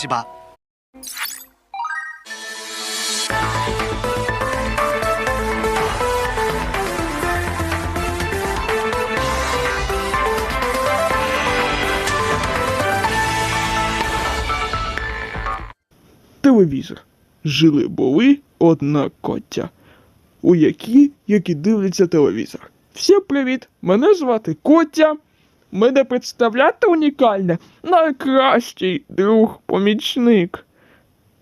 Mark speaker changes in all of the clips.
Speaker 1: し場
Speaker 2: Телевізор. Жили були одна котя. У які, які дивляться телевізор. Всім привіт! Мене звати Котя. Мене представляти унікальне найкращий друг помічник.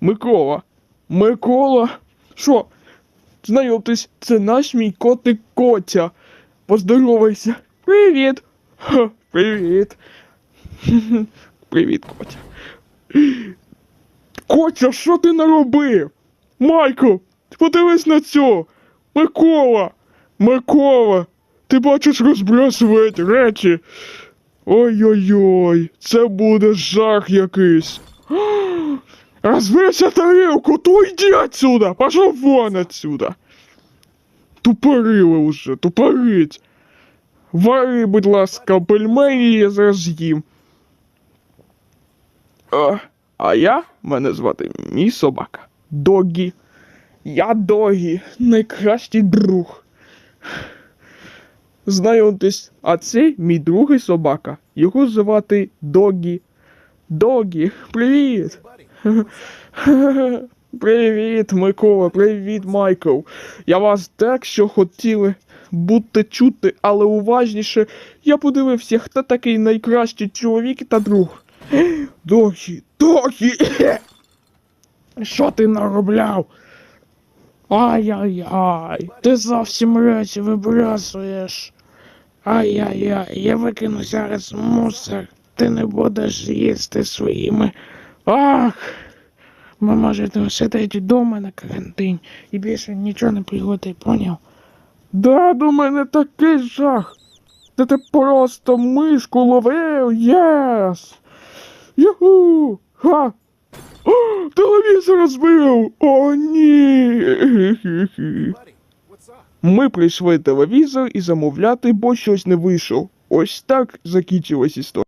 Speaker 2: Микола. Микола. Що? Знайомтесь, це наш мій котик Котя. Поздоровайся. Привіт. Ха, привіт. Привіт, Котя. Котя, що ти наробив? Майкл, подивись на цього. Микола, Микола, ти бачиш розбрасувати речі. Ой-ой-ой, це буде жах якийсь. Розбився тарілку, то йди отсюда, пошел вон отсюда. Тупорили уже, тупорить. Вари, будь ласка, пельмені я зараз їм. А, а я, мене звати мій собака. Догі. Я Догі, найкращий друг. Знайомтесь, а це мій другий собака. Його звати Догі. Догі, привіт. Привіт, Микола, привіт, Майкл. Я вас так, що хотіли бути чути, але уважніше. Я подивився, хто такий найкращий чоловік та друг. Догі, Догі! Що ти наробляв? Ай-яй-яй, ти зовсім речі вибрасуєш. Ай-яй-яй, я викину зараз мусор. Ти не будеш їсти своїми. Ах! Ми можете сидіти вдома на карантині і більше нічого не приготи, поняв? Да, до мене такий жах. Та ти просто мишку ловив, єс! Юху! Ха! О, телевізор розбив! О, ні! Ми прийшли телевізор і замовляти, бо щось не вийшов. Ось так закінчилась історія.